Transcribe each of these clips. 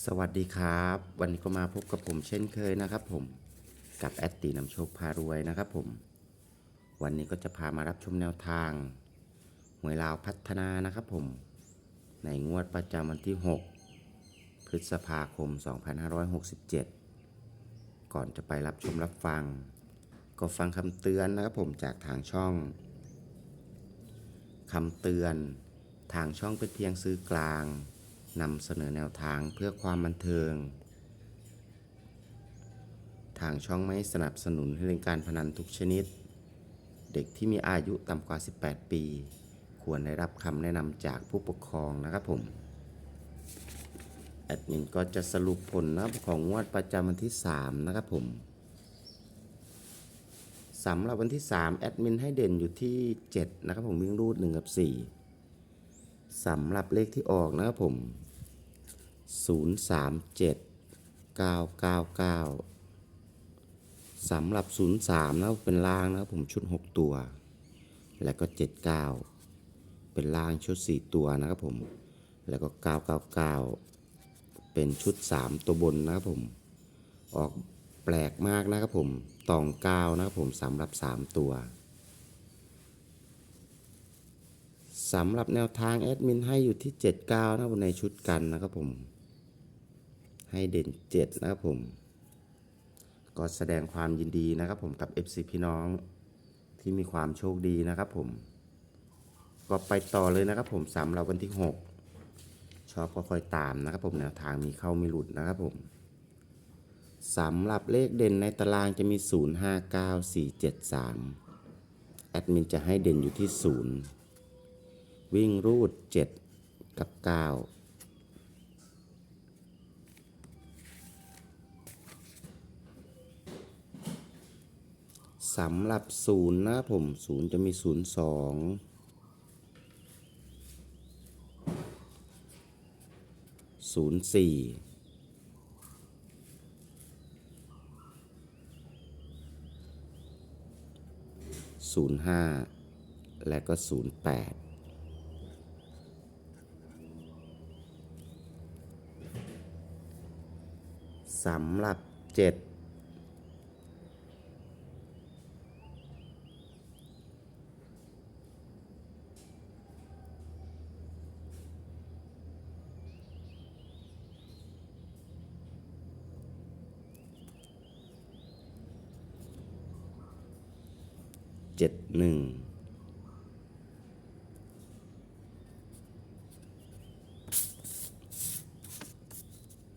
สวัสดีครับ วันนี้ก็มาพบกับผมเช่นเคยนะครับ ผมกับแอดตีนำโชคพารวยนะครับ ผม วันนี้ก็จะพามารับชมแนวทางหวยลาวพัฒนานะครับ ผม ในงวดประจำวันที่ 6 พฤษภาคม 2567 ก่อนจะไปรับชมรับฟัง ก็ฟังคำเตือนนะครับผมจากทางช่องคำเตือน ทางช่องเป็นเพียงซื้อกลาง นำเสนอแนวทางเพื่อความบันเทิง ทางช่องไม่สนับสนุนให้เล่นการพนันทุกชนิด เด็กที่มีอายุต่ำกว่า 18 ปี ควรได้รับคำแนะนำจากผู้ปกครองนะครับผม แอดมินก็จะสรุปผลนะครับของงวดประจำวันที่ 3 นะครับผมสำหรับวันที่ 3 แอดมินให้เด่นอยู่ที่ 7 นะครับผมวิ่งรูด 1 กับ 4สำหรับเลขที่ออกนะครับผม 037 999 สำหรับ 03 นะครับเป็นล่างนะครับผมชุด 6 ตัว แล้วก็ 79 เป็นล่างชุด 4 ตัวนะครับผม แล้วก็ 999 เป็นชุด 3 ตัวบนนะครับผม ออกแปลกมากนะครับผมตอง9นะครับผมสำหรับ 3 ตัวสำหรับแนวทางแอดมินให้อยู่ที่ 79 นะครับในชุดกันนะครับผม ให้เด่น 7 นะครับผม ก็แสดงความยินดีนะครับผมกับ FC พี่น้องที่มีความโชคดีนะครับผม ก็ไปต่อเลยนะครับผมสำหรับวันที่ 6 ชอบก็ค่อยตามนะครับผมแนวทางมีเข้ามีหลุดนะครับผมสำหรับเลขเด่นในตารางจะมี 059473 แอดมินจะให้เด่นอยู่ที่ 0 วิ่งรูด 7 กับ 9 สำหรับศูนย์นะผมศูนย์จะมีศูนย์สองศูนย์สี่ศูนย์ห้าและก็ศูนย์แปดสำหรับเจ็ด เจ็ดหนึ่ง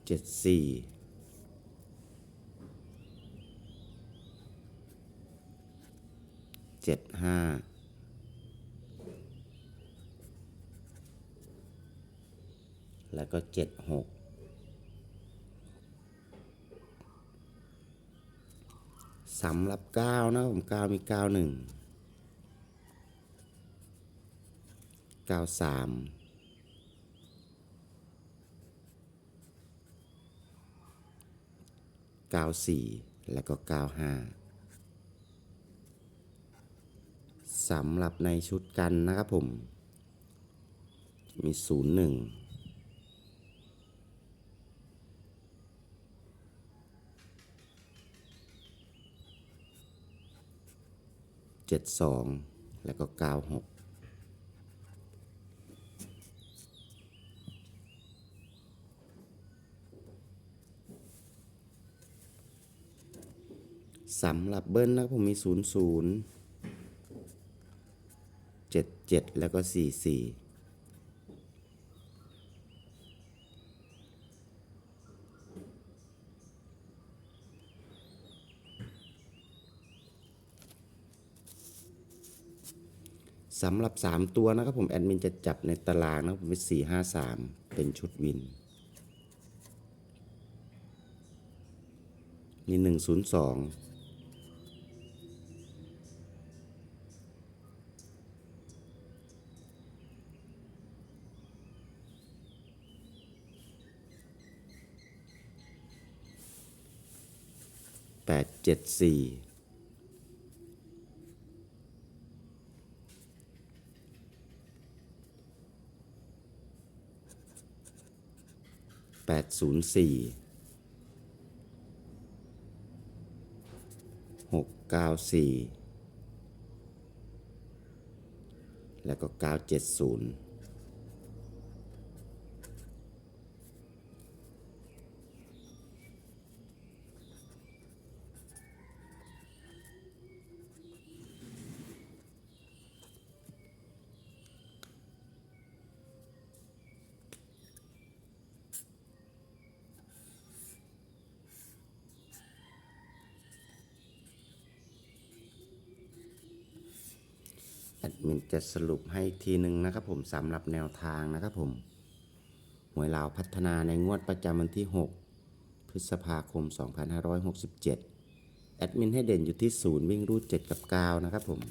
เจ็ดสี่เจ็ดห้าแล้วก็เจ็ดหก สำหรับเก้านะผมเก้ามีเก้าหนึ่งเก้าสามเก้าสี่แล้วก็เก้าห้าสำหรับในชุดกันนะครับผม มีศูนย์หนึ่ง เจ็ดสองแล้วก็เก้าหกสำหรับเบิ้ลนะผมมีศูนย์ศูนย์เจ็ดเจ็ดแล้วก็สี่สี่ สำหรับ 3 ตัวนะครับผมแอดมินจะจับในตารางนะครับผมเป็นสี่ห้าสามเป็นชุดวินมีหนึ่งศูนย์สองแปดเจ็ดสี่ 804 694 แล้วก็ 970 ดศูนย์แอดมินจะสรุปให้ทีหนึ่งนะครับผมสำหรับแนวทางนะครับผมหวยลาวพัฒนาในงวดประจำวันที่ 6 พฤษภาคม 2567 แอดมินให้เด่นอยู่ที่0วิ่งรูด 7 กับ 9 นะครับผม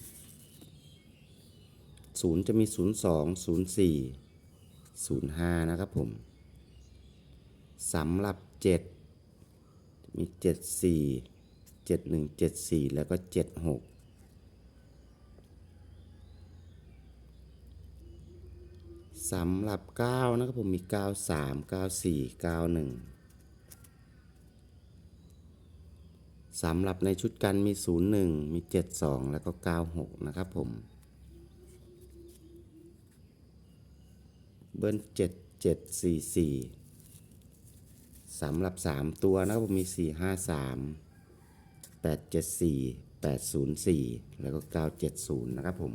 0จะมี 02 04 05 นะครับผมสำหรับ 7 มี 74 71 74 แล้วก็ 76 สำหรับ 9 นะครับผมมี 93 94 91 สำหรับในชุดกันมี 01 มี 72 แล้วก็ 96 นะครับผม เบิ้ล7744 สำหรับ 3 ตัวนะครับผมมี 453 874 804 แล้วก็ 970 นะครับผม